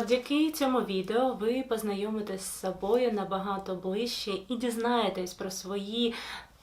Завдяки цьому відео ви познайомитесь з собою набагато ближче і дізнаєтесь про свої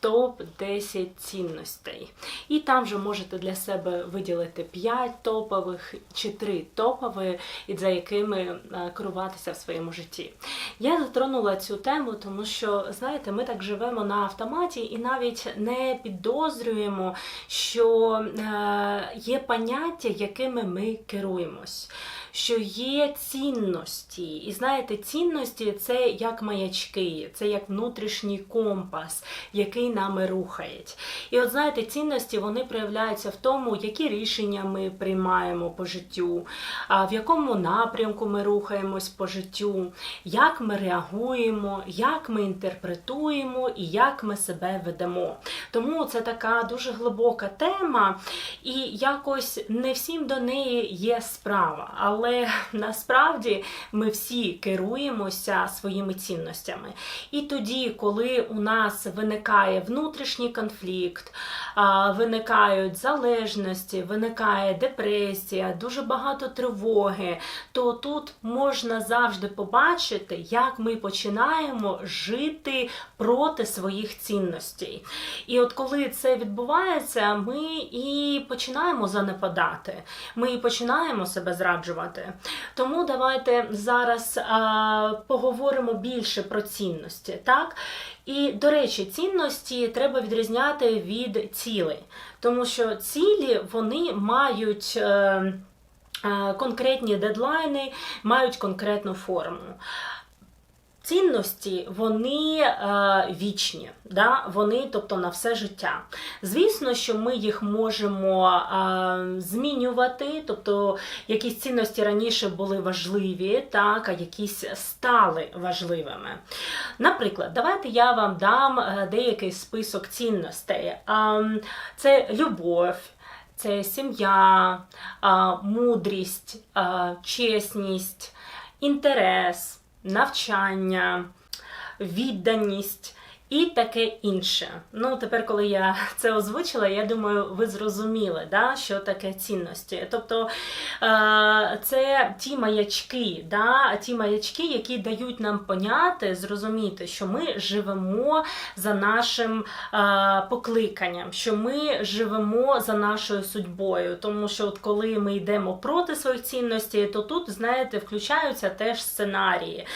топ-10 цінностей. І там же можете для себе виділити 5 топових чи 3 топові, за якими е, керуватися в своєму житті. Я затронула цю тему, тому що, знаєте, ми так живемо на автоматі і навіть не підозрюємо, що е, є поняття, якими ми керуємось. Що є цінності, і знаєте, цінності це як маячки, це як внутрішній компас, який нами рухає. І от знаєте, цінності вони проявляються в тому, які рішення ми приймаємо по життю, в якому напрямку ми рухаємось по життю, як ми реагуємо, як ми інтерпретуємо і як ми себе ведемо. Тому це така дуже глибока тема, і якось не всім до неї є справа. Але насправді ми всі керуємося своїми цінностями. І тоді, коли у нас виникає внутрішній конфлікт, виникають залежності, виникає депресія, дуже багато тривоги, то тут можна завжди побачити, як ми починаємо жити проти своїх цінностей. І от коли це відбувається, ми і починаємо занепадати, ми і починаємо себе зраджувати. Тому давайте зараз а, поговоримо більше про цінності. так? І, до речі, цінності треба відрізняти від цілей, тому що цілі вони мають. Е, е, Конкретні дедлайни мають конкретну форму. Цінності вони е, вічні, да? вони, тобто на все життя. Звісно, що ми їх можемо е, змінювати, тобто якісь цінності раніше були важливі, так, а якісь стали важливими. Наприклад, давайте я вам дам е, деякий список цінностей. Е, це любов. Це сім'я, е, мудрість, чесність, інтерес, навчання, відданість. І таке інше. Ну, тепер, коли я це озвучила, я думаю, ви зрозуміли, да, що таке цінності. Тобто е, це ті маячки, да, ті маячки, які дають нам поняти, зрозуміти, що ми живемо за нашим е, покликанням, що ми живемо за нашою судьбою. Тому що, от коли ми йдемо проти своїх цінностей, то тут, знаєте, включаються теж сценарії.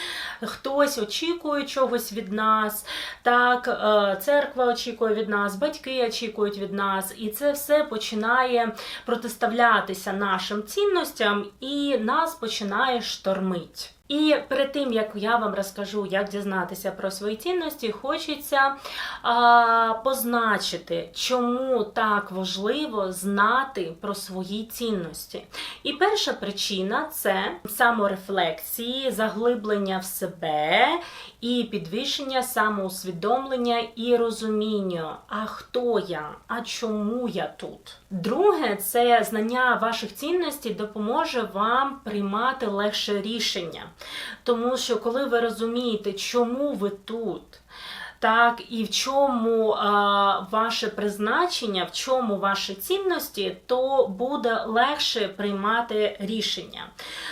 Хтось очікує чогось від нас. та так, е, церква очікує від нас, батьки очікують від нас, і це все починає протиставлятися нашим цінностям, і нас починає штормить. І перед тим як я вам розкажу, як дізнатися про свої цінності, хочеться а, позначити, чому так важливо знати про свої цінності. І перша причина це саморефлексії, заглиблення в себе і підвищення самоусвідомлення і розуміння, а хто я, а чому я тут. Друге, це знання ваших цінностей допоможе вам приймати легше рішення. Тому що, коли ви розумієте, чому ви тут, так, і в чому а, ваше призначення, в чому ваші цінності, то буде легше приймати рішення.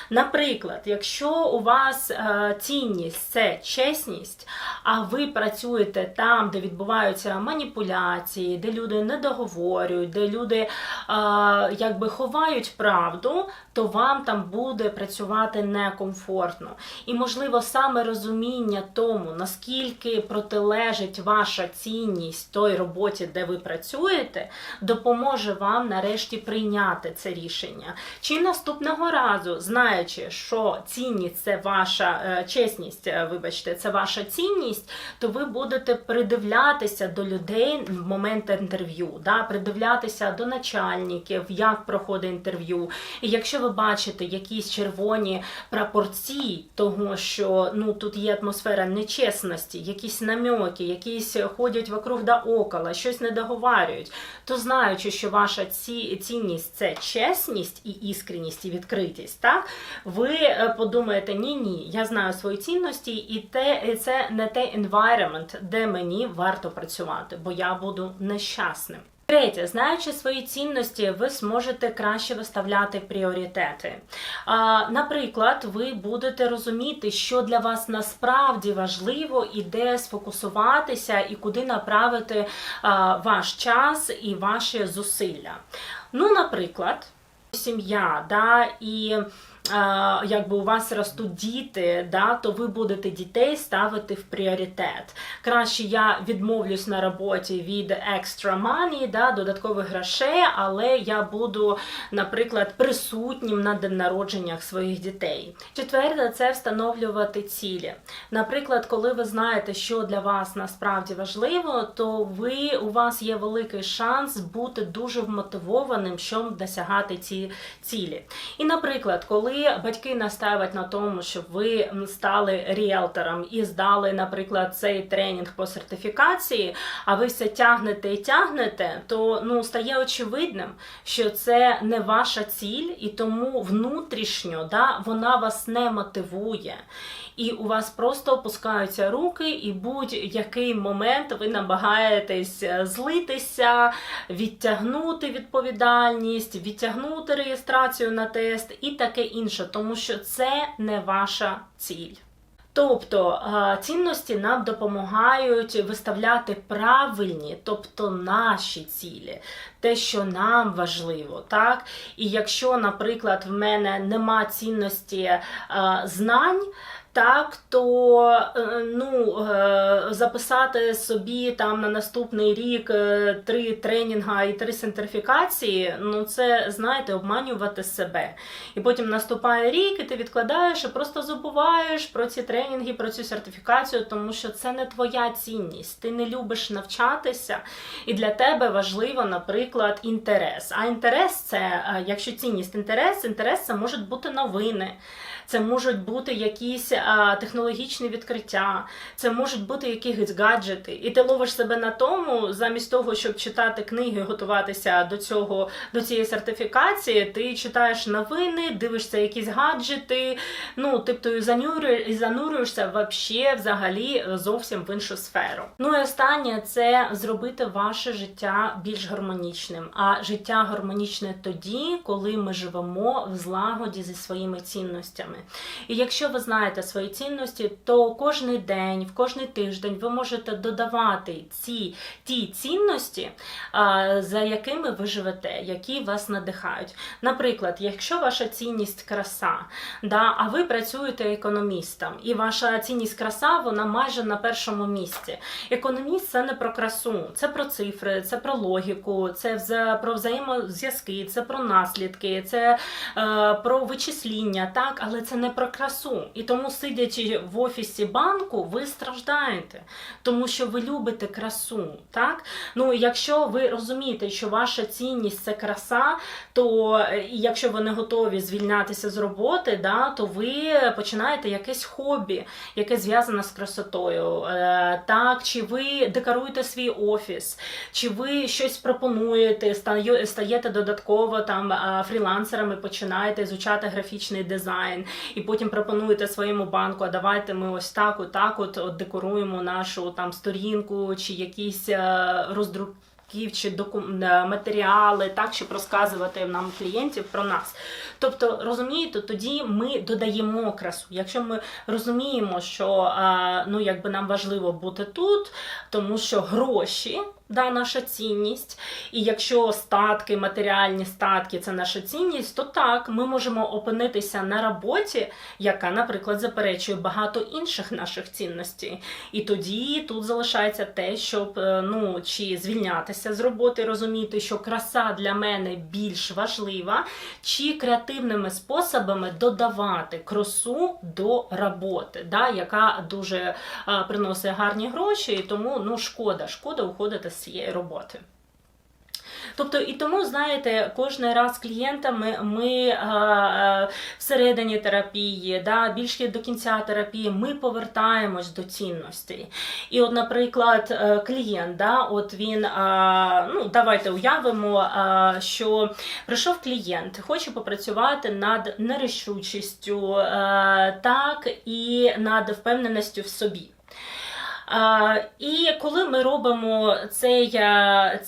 Наприклад, якщо у вас а, цінність це чесність, а ви працюєте там, де відбуваються маніпуляції, де люди не договорюють, де люди а, якби ховають правду, то вам там буде працювати некомфортно. І, можливо, саме розуміння тому, наскільки протилежить ваша цінність той роботі, де ви працюєте, допоможе вам нарешті прийняти це рішення. Чи наступного разу, знаючи, що цінність це ваша е, чесність, е, вибачте, це ваша цінність, то ви будете придивлятися до людей в момент інтерв'ю, да, придивлятися до начальників, як проходить інтерв'ю. І якщо ви бачите якісь червоні прапорці того, що ну тут є атмосфера нечесності, якісь намьоки, якісь ходять вокруг да около, щось не договарюють, то знаючи, що ваша ці, цінність це чесність і іскренність і відкритість, так ви е, подумаєте, ні, ні, я знаю свої цінності, і те це не те environment, де мені варто працювати, бо я буду нещасним. Третє, знаючи свої цінності, ви зможете краще виставляти пріоритети. Наприклад, ви будете розуміти, що для вас насправді важливо і де сфокусуватися, і куди направити ваш час і ваші зусилля. Ну, наприклад, сім'я, да, і якби у вас ростуть діти, да, то ви будете дітей ставити в пріоритет. Краще я відмовлюсь на роботі від extra money, да, додаткових грошей, але я буду, наприклад, присутнім на день народженнях своїх дітей. Четверте, це встановлювати цілі. Наприклад, коли ви знаєте, що для вас насправді важливо, то ви у вас є великий шанс бути дуже вмотивованим, щоб досягати ці цілі. І, наприклад, коли батьки настають на тому, щоб ви стали ріелтором і здали, наприклад, цей тренінг по сертифікації, а ви все тягнете і тягнете, то ну стає очевидним, що це не ваша ціль, і тому внутрішньо да, вона вас не мотивує. І у вас просто опускаються руки, і будь-який момент ви намагаєтесь злитися, відтягнути відповідальність, відтягнути реєстрацію на тест і таке інше, тому що це не ваша ціль. Тобто цінності нам допомагають виставляти правильні, тобто наші цілі, те, що нам важливо. так? І якщо, наприклад, в мене нема цінності знань, так, то е, ну, е, записати собі там на наступний рік е, три тренінга і три сертифікації, ну це знаєте, обманювати себе. І потім наступає рік, і ти відкладаєш і просто забуваєш про ці тренінги, про цю сертифікацію, тому що це не твоя цінність. Ти не любиш навчатися, і для тебе важливо, наприклад, інтерес. А інтерес це, якщо цінність інтерес, інтерес це можуть бути новини, це можуть бути якісь технологічні відкриття, це можуть бути якісь гаджети. І ти ловиш себе на тому, замість того, щоб читати книги, готуватися до цього, до цієї сертифікації, ти читаєш новини, дивишся якісь гаджети, ну, тобто і занурюєшся вообще взагалі зовсім в іншу сферу. Ну і останнє це зробити ваше життя більш гармонічним. А життя гармонічне тоді, коли ми живемо в злагоді зі своїми цінностями. І якщо ви знаєте свої цінності, то кожен день, в кожний тиждень ви можете додавати ці ті цінності, за якими ви живете, які вас надихають. Наприклад, якщо ваша цінність краса, да, а ви працюєте економістом, і ваша цінність краса, вона майже на першому місці. Економіст це не про красу, це про цифри, це про логіку, це про взаємозв'язки, це про наслідки, це е, про вичисління, так, але це не про красу. І тому, сидячи в офісі банку, ви страждаєте, тому що ви любите красу. так? Ну, Якщо ви розумієте, що ваша цінність це краса, то е, якщо ви не готові звільнятися з роботи, да, то ви починаєте якесь хобі, яке зв'язане з красотою. Е, так, Чи ви декоруєте свій офіс, чи ви щось пропонуєте, стаєте додатково там фрілансерами, починаєте графічний дизайн, і потім пропонуєте своєму банку, а давайте ми ось так, отак от, от декоруємо нашу там сторінку чи якісь е, роздрук чи. Е, матеріали, так, щоб розказувати нам клієнтів про нас. Тобто, розумієте, тоді ми додаємо красу. Якщо ми розуміємо, що ну, якби нам важливо бути тут, тому що гроші да, наша цінність. І якщо статки, матеріальні статки це наша цінність, то так, ми можемо опинитися на роботі, яка, наприклад, заперечує багато інших наших цінностей. І тоді тут залишається те, щоб е, ну, чи звільнятися з роботи, розуміти, що краса для мене більш важлива, чи креативними способами додавати красу до роботи, да, яка дуже а, приносить гарні гроші, і тому ну, шкода, шкода уходити цієї роботи. Тобто, і тому, знаєте, кожен раз з клієнтами ми а, всередині терапії, да, більше до кінця терапії, ми повертаємось до цінностей. І, от, наприклад, е, клієнт, да, от він, а, ну, давайте уявимо, а, що прийшов клієнт, хоче попрацювати над нерішучістю, а, так, і над впевненістю в собі. І коли ми робимо цей, е,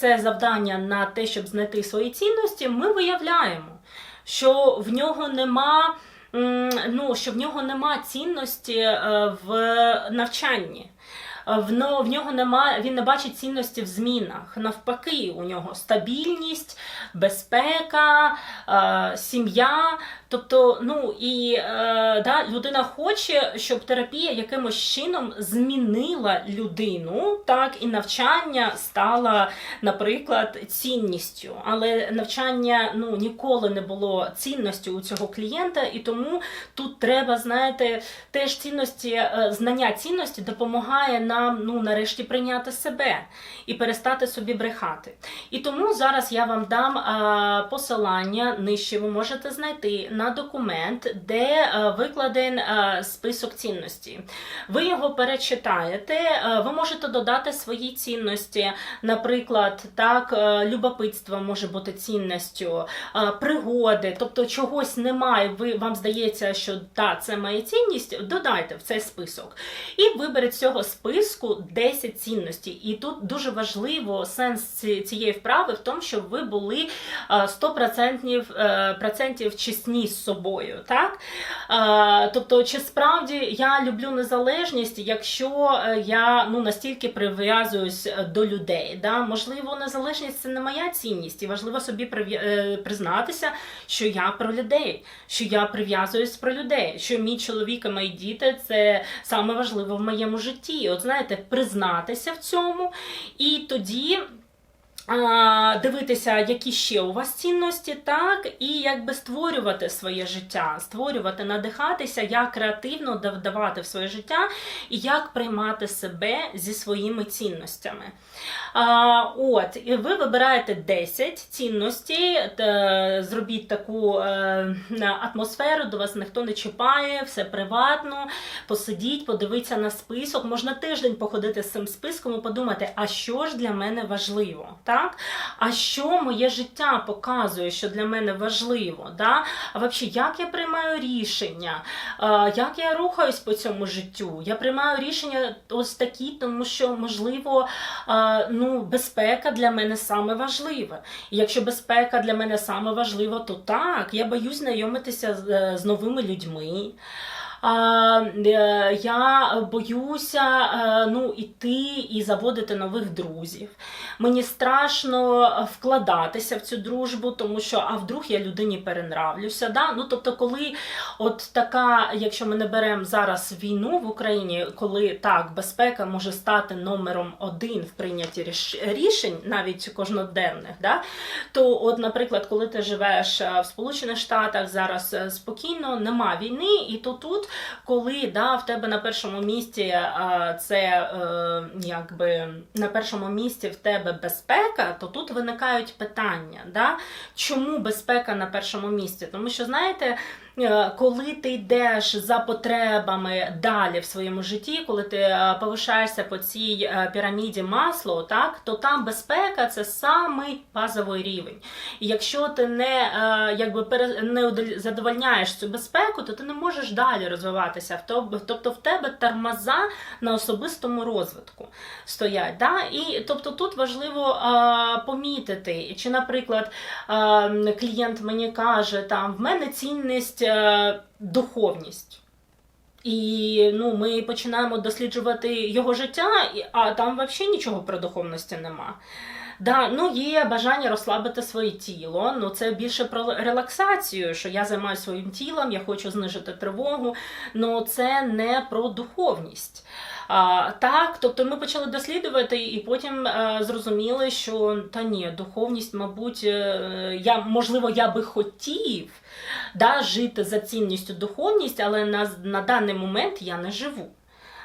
це завдання на те, щоб знайти свої цінності, ми виявляємо, що в нього нема. Ну, що в нього нема цінності е, в навчанні. Е, В, нього нема, він не бачить цінності в змінах. Навпаки, у нього стабільність, безпека, е, сім'я. Тобто, ну і е, да, людина хоче, щоб терапія якимось чином змінила людину, так і навчання стало, наприклад, цінністю. Але навчання ну ніколи не було цінністю у цього клієнта, і тому тут треба, знаєте, теж цінності, е, знання цінності допомагає нам ну нарешті прийняти себе і перестати собі брехати. І тому зараз я вам дам е, посилання нижче. Ви можете знайти на документ, де е, викладен е, список цінностей. Ви його перечитаєте, е, ви можете додати свої цінності. Наприклад, так, любопитство може бути цінністю, пригоди, тобто чогось немає. Ви вам здається, що та це моя цінність. Додайте в цей список. І виберіть з цього списку 10 цінностей. І тут дуже важливо сенс цієї вправи в тому, щоб ви були е, 100% е, процентів чесні з собою. Так? Е, Тобто, чи справді я люблю незалежність, якщо е, я ну, настільки прив'язуюсь е, до людей. Да? Можливо, незалежність це не моя цінність, і важливо собі признатися, що я про людей, що я прив'язуюсь про людей, що мій чоловік і мої діти це саме важливо в моєму житті. От знаєте, признатися в цьому, і тоді. Дивитися, які ще у вас цінності, так, і якби створювати своє життя, створювати, надихатися, як креативно вдавати в своє життя і як приймати себе зі своїми цінностями. А, от, і ви вибираєте 10 цінностей, зробіть таку е, атмосферу, до вас ніхто не чіпає, все приватно, посидіть, подивіться на список. Можна тиждень походити з цим списком і подумати, а що ж для мене важливо, так? А що моє життя показує, що для мене важливо? Да? А взагалі, як я приймаю рішення, Е, як я рухаюсь по цьому життю? Я приймаю рішення ось такі, тому що, можливо, е, ну, безпека для мене саме важливе. І якщо безпека для мене саме важлива, то так, я боюсь знайомитися е, з новими людьми. Е, я боюся е, ну, іти і заводити нових друзів. Мені страшно вкладатися в цю дружбу, тому що а вдруг я людині перенравлюся. Да? Ну, тобто, коли от така, якщо ми не беремо зараз війну в Україні, коли так, безпека може стати номером один в прийнятті ріш- рішень, навіть кожноденних, да? то, от, наприклад, коли ти живеш е, в Сполучених Штатах, зараз спокійно, нема війни, і то тут, коли да, в тебе на першому місці е, це е, якби на першому місці в тебе безпека, то тут виникають питання. Да? Чому безпека на першому місці? Тому що, знаєте, коли ти йдеш за потребами далі в своєму житті, коли ти е, повишаєшся по цій е, піраміді масло, так, то там безпека це самий базовий рівень. І якщо ти не, е, якби, не задовольняєш цю безпеку, то ти не можеш далі розвиватися. Тобто в тебе тормоза на особистому розвитку стоять. Да? І тобто тут важливо е, помітити, чи, наприклад, е, клієнт мені каже, там в мене цінність е, духовність. І ну, ми починаємо досліджувати його життя, а там взагалі нічого про духовності нема. Да, ну є бажання розслабити своє тіло. Ну це більше про релаксацію, що я займаюся своїм тілом, я хочу знижити тривогу. Ну це не про духовність. А, так, тобто ми почали дослідувати, і потім е, зрозуміли, що та ні, духовність, мабуть, е, я можливо, я би хотів да, жити за цінністю духовність, але на, на даний момент я не живу.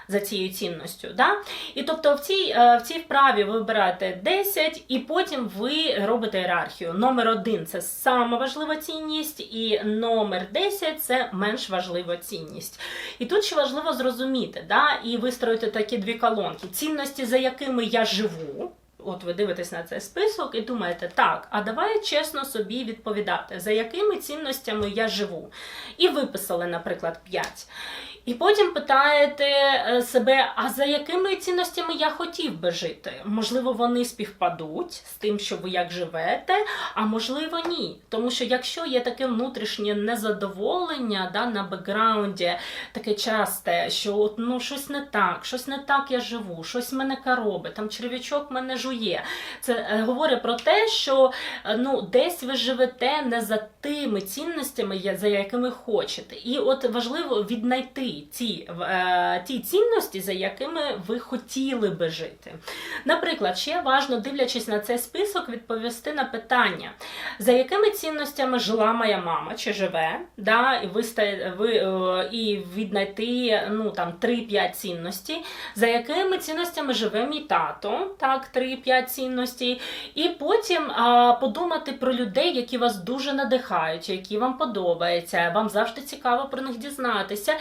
За цією цінністю. Да? І тобто в цій, е, в цій вправі ви вибираєте 10, і потім ви робите ієрархію. Номер 1 це сама важлива цінність, і номер 10 це менш важлива цінність. І тут ще важливо зрозуміти, да? і вистроїти такі дві колонки: цінності, за якими я живу. От ви дивитесь на цей список і думаєте, так, а давай чесно собі відповідати, за якими цінностями я живу. І виписали, наприклад, 5. І потім питаєте е, себе, а за якими цінностями я хотів би жити? Можливо, вони співпадуть з тим, що ви як живете, а можливо, ні. Тому що якщо є таке внутрішнє незадоволення да, на бекграунді, таке часте, що от, ну, щось не так, щось не так я живу, щось мене коробить, там черв'ячок мене жує. Це е, говорить про те, що е, ну, десь ви живете не за тими цінностями, за якими хочете. І от важливо віднайти ті, е, ті цінності, за якими ви хотіли би жити. Наприклад, ще важливо, дивлячись на цей список, відповісти на питання, за якими цінностями жила моя мама чи живе, да, і, ви, ви, е, і віднайти ну, там, 3-5 цінностей, за якими цінностями живе мій тато, так, 3-5 цінностей, і потім а, подумати про людей, які вас дуже надихають, які вам подобаються, вам завжди цікаво про них дізнатися,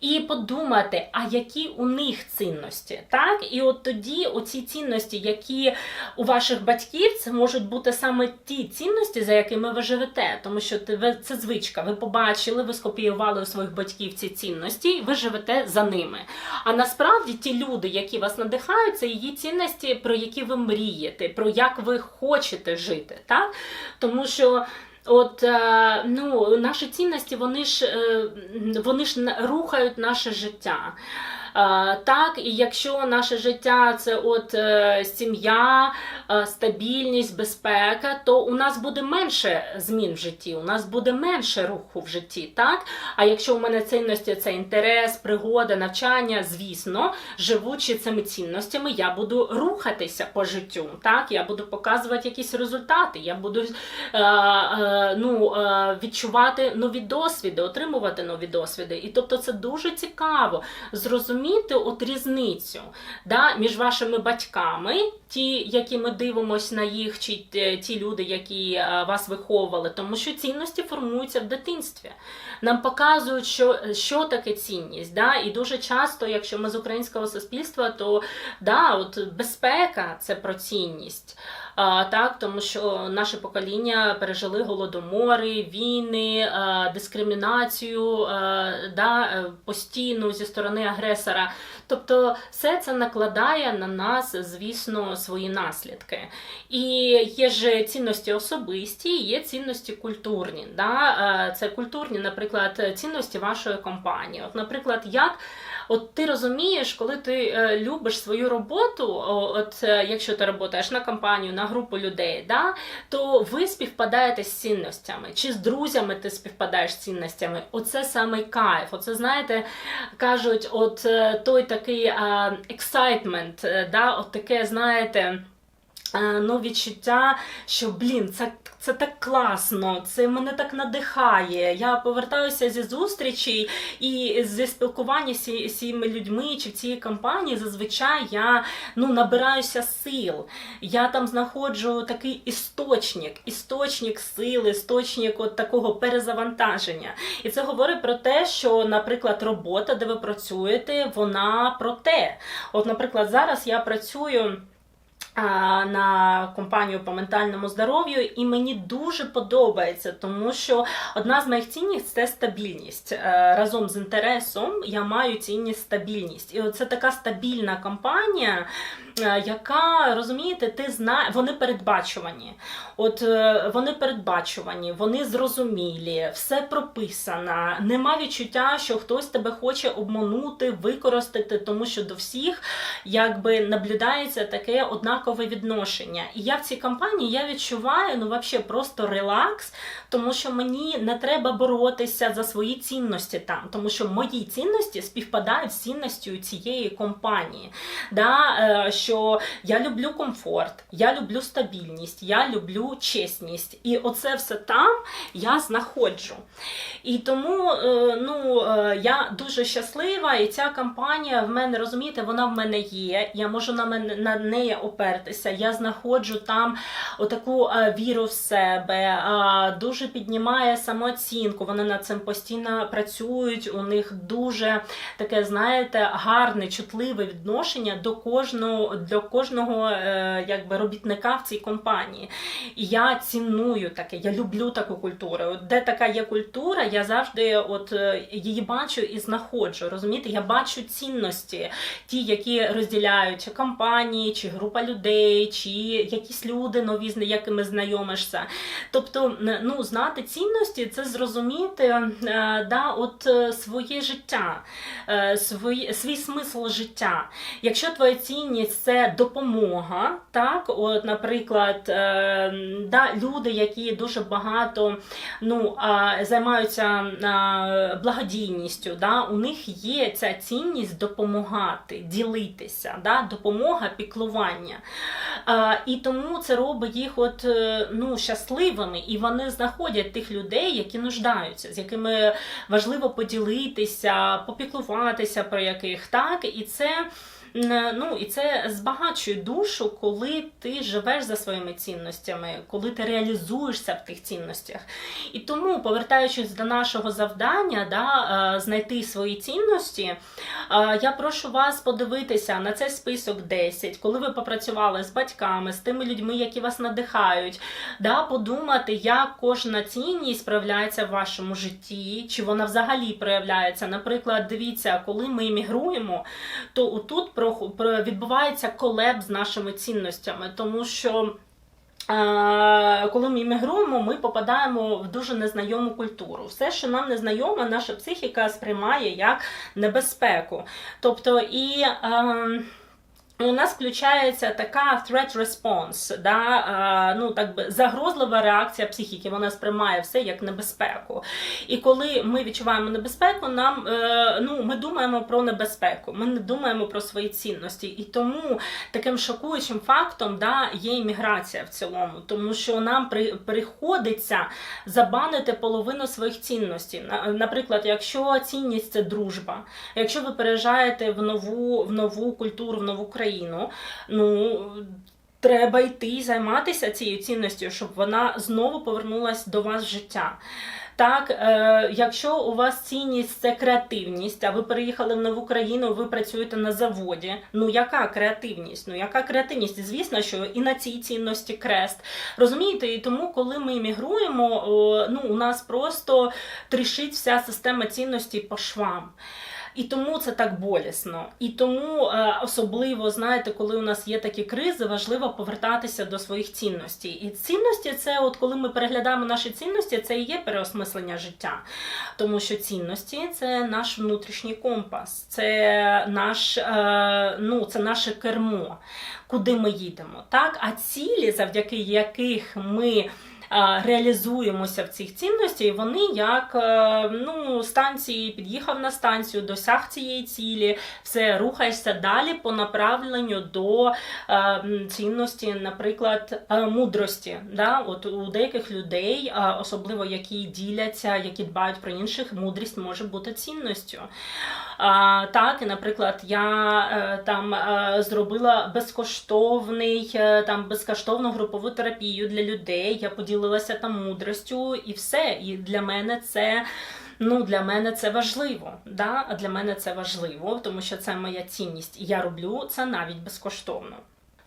і подумати, а які у них цінності. Так? І от тоді оці цінності, які у ваших батьків, це можуть бути саме ті цінності, за якими ви живете, тому що це звичка. Ви побачили, ви скопіювали у своїх батьків ці цінності, і ви живете за ними. А насправді ті люди, які вас надихають, це її цінності, про які ви мрієте, про як ви хочете жити. Так? Тому що. От е, ну, наші цінності, вони ж, е, вони ж рухають наше життя. Е, Так, і якщо наше життя це от е, сім'я, е, стабільність, безпека, то у нас буде менше змін в житті, у нас буде менше руху в житті. Так? А якщо у мене цінності це інтерес, пригода, навчання, звісно, живучи цими цінностями, я буду рухатися по життю. Так? Я буду показувати якісь результати, я буду ну, відчувати нові досвіди, отримувати нові досвіди. І тобто це дуже цікаво зрозуміти от різницю да, між вашими батьками, ті, які ми дивимося на їх, чи ті, ті люди, які е, вас виховували, тому що цінності формуються в дитинстві. Нам показують, що, що таке цінність. Да? І дуже часто, якщо ми з українського суспільства, то да, от безпека це про цінність. А, так, тому що наше покоління пережили голодомори, війни, а, дискримінацію а, да, е, постійну зі сторони агресора. Тобто, все це накладає на нас, звісно, свої наслідки. І є ж цінності особисті, є цінності культурні. Да? Е, Це культурні, наприклад, цінності вашої компанії. От, наприклад, як От ти розумієш, коли ти е, любиш свою роботу, от е, якщо ти працюєш на компанію, на групу людей, да, то ви співпадаєте з цінностями, чи з друзями ти співпадаєш з цінностями. Оце саме кайф. Оце знаєте, кажуть, от е, той такий е, excitement, е, да, от таке, знаєте. Ну, відчуття, що блін, це, це так класно, це мене так надихає. Я повертаюся зі зустрічі і зі спілкування з цими людьми чи в цій компанії зазвичай я ну, набираюся сил. Я там знаходжу такий істочник, істочник сили, істочник от такого перезавантаження. І це говорить про те, що, наприклад, робота, де ви працюєте, вона про те. От, наприклад, зараз я працюю на компанію по ментальному здоров'ю, і мені дуже подобається, тому що одна з моїх цінність це стабільність. Е, Разом з інтересом я маю цінність стабільність. І це така стабільна компанія, е, яка розумієте, ти зна... вони передбачувані. От е, вони передбачувані, вони зрозумілі, все прописано. Нема відчуття, що хтось тебе хоче обманути, використати, тому що до всіх якби наблюдається таке однакове відношення. І я в цій компанії я відчуваю ну вообще просто релакс, тому що мені не треба боротися за свої цінності там, тому що мої цінності співпадають з цінністю цієї компанії. Да? е, Що я люблю комфорт, я люблю стабільність, я люблю чесність. І оце все там я знаходжу. І тому е, ну, е, я дуже щаслива, і ця компанія в мене, розумієте, вона в мене є. Я можу на, мене, на неї опиратися. Впертися. Я знаходжу там отаку е, віру в себе, е, дуже піднімає самооцінку. Вони над цим постійно працюють. У них дуже таке, знаєте, гарне, чутливе відношення до кожного до кожного е, якби робітника в цій компанії. І я ціную таке, я люблю таку культуру. Де така є культура, я завжди от е, її бачу і знаходжу. Розумієте, я бачу цінності, ті, які розділяють компанії, чи група людей, чи якісь люди нові, з якими знайомишся. Тобто, ну, знати цінності це зрозуміти е, да, от е, своє життя, е, свій, свій смисл життя. Якщо твоя цінність це допомога, так, от, наприклад, да, люди, які дуже багато ну, займаються благодійністю, да, у них є ця цінність допомагати, ділитися, да, допомога, піклування. І тому це робить їх от, е, ну, щасливими, і вони знаходять тих людей, які нуждаються, з якими важливо поділитися, попіклуватися про яких так, і це. Н- Ну і це збагачує душу, коли ти живеш за своїми цінностями, коли ти реалізуєшся в тих цінностях. І тому, повертаючись до нашого завдання, да, е, знайти свої цінності, е, я прошу вас подивитися на цей список 10, коли ви попрацювали з батьками, з тими людьми, які вас надихають, да, подумати, як кожна цінність проявляється в вашому житті, чи вона взагалі проявляється. Наприклад, дивіться, коли ми емігруємо, то отут відбувається колеб з нашими цінностями, тому що. е, Коли ми іммігруємо, ми попадаємо в дуже незнайому культуру. Все, що нам незнайоме, наша психіка сприймає як небезпеку. Тобто і. ем, у нас включається така threat response, да, ну, так би, загрозлива реакція психіки, вона сприймає все як небезпеку. І коли ми відчуваємо небезпеку, нам, е, ну, ми думаємо про небезпеку, ми не думаємо про свої цінності. І тому таким шокуючим фактом да, є імміграція в цілому, тому що нам при, приходиться забанити половину своїх цінностей. Наприклад, якщо цінність це дружба, якщо ви переїжджаєте в нову, в нову культуру, в нову країну, ну. Треба йти займатися цією цінністю, щоб вона знову повернулась до вас в життя. Так, е, якщо у вас цінність це креативність, а ви переїхали в нову країну, ви працюєте на заводі. Ну яка креативність? Ну яка креативність? Звісно, що і на цій цінності крест. Розумієте, і тому, коли ми емігруємо, о, ну у нас просто трішить вся система цінностей по швам. І тому це так болісно. І тому е, особливо, знаєте, коли у нас є такі кризи, важливо повертатися до своїх цінностей. І цінності це, от коли ми переглядаємо наші цінності, це і є переосмислення життя. Тому що цінності це наш внутрішній компас, це наш, е, ну, це наше кермо, куди ми їдемо. Так? А цілі, завдяки яких ми реалізуємося в цих цінностях, вони як е, ну, станції, під'їхав на станцію, досяг цієї цілі, все рухаєшся далі по направленню до е, цінності, наприклад, е, мудрості. Да? От у деяких людей, е, особливо які діляться, які дбають про інших, мудрість може бути цінністю. А, так, наприклад, я е, там е, зробила безкоштовний е, там безкоштовну групову терапію для людей. Я поділилася там мудростю, і все. І для мене це. Ну, для мене це важливо. Да? А для мене це важливо, тому що це моя цінність. І я роблю це навіть безкоштовно.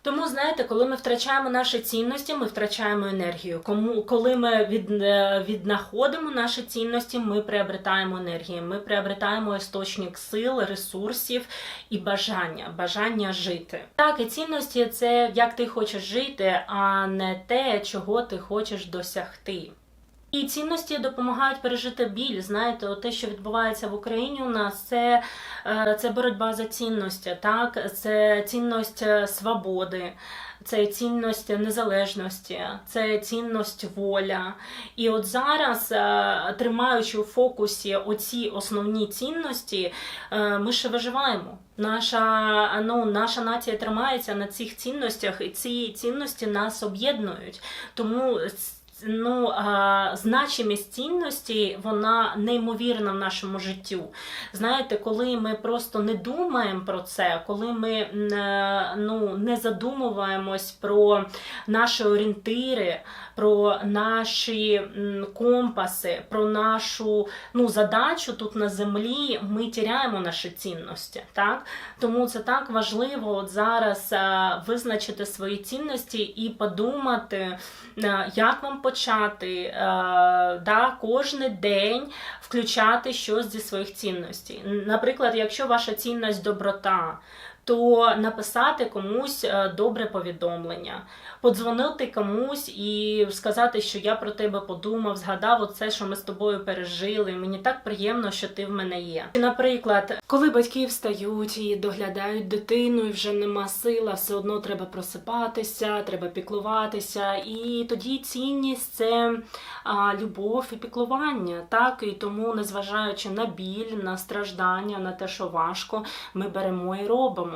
Тому знаєте, коли ми втрачаємо наші цінності, ми втрачаємо енергію. Кому коли ми від, е, віднаходимо наші цінності, ми приобретаємо енергію. Ми приобретаємо істочник сил, ресурсів і бажання, бажання жити. Так, і цінності це як ти хочеш жити, а не те, чого ти хочеш досягти. І цінності допомагають пережити біль. Знаєте, от те, що відбувається в Україні у нас, це, е, це боротьба за цінності, так? це цінність е, свободи, це цінність незалежності, це цінність воля. І от зараз, е, тримаючи у фокусі оці основні цінності, ми ще виживаємо. Наша, ну, наша нація тримається на цих цінностях, і ці цінності нас об'єднують. Тому ну, значимість цінності, вона неймовірна в нашому життю. Знаєте, коли ми просто не думаємо про це, коли ми е, ну, не задумуємось про наші орієнтири, про наші компаси, про нашу ну, задачу тут на землі, ми тіряємо наші цінності. Так? Тому це так важливо от зараз е, визначити свої цінності і подумати, е, як вам почати е, да, кожен день включати щось зі своїх цінностей. Наприклад, якщо ваша цінність доброта, то написати комусь е, добре повідомлення, подзвонити комусь і сказати, що я про тебе подумав, згадав оце, що ми з тобою пережили. Мені так приємно, що ти в мене є. Наприклад, коли батьки встають і доглядають дитину, і вже нема сила, все одно треба просипатися, треба піклуватися. І тоді цінність це а, любов і піклування. Так і тому, незважаючи на біль, на страждання, на те, що важко, ми беремо і робимо.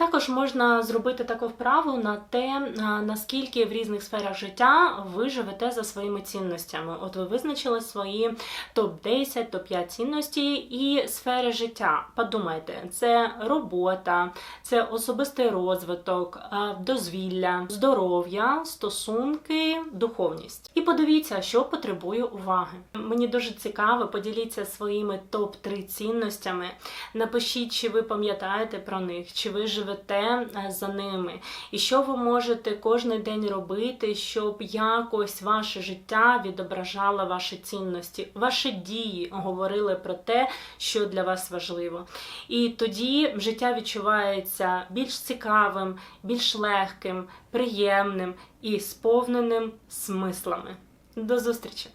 Також можна зробити таку вправу на те, наскільки в різних сферах життя ви живете за своїми цінностями. От ви визначили свої топ-10, топ-5 цінності і сфери життя. Подумайте, це робота, це особистий розвиток, дозвілля, здоров'я, стосунки, духовність. І подивіться, що потребує уваги. Мені дуже цікаво, поділіться своїми топ-3 цінностями. Напишіть, чи ви пам'ятаєте про них, чи ви живете е, за ними, і що ви можете кожен день робити, щоб якось ваше життя відображало ваші цінності, ваші дії говорили про те, що для вас важливо. І тоді життя відчувається більш цікавим, більш легким, приємним і сповненим смислами. До зустрічі!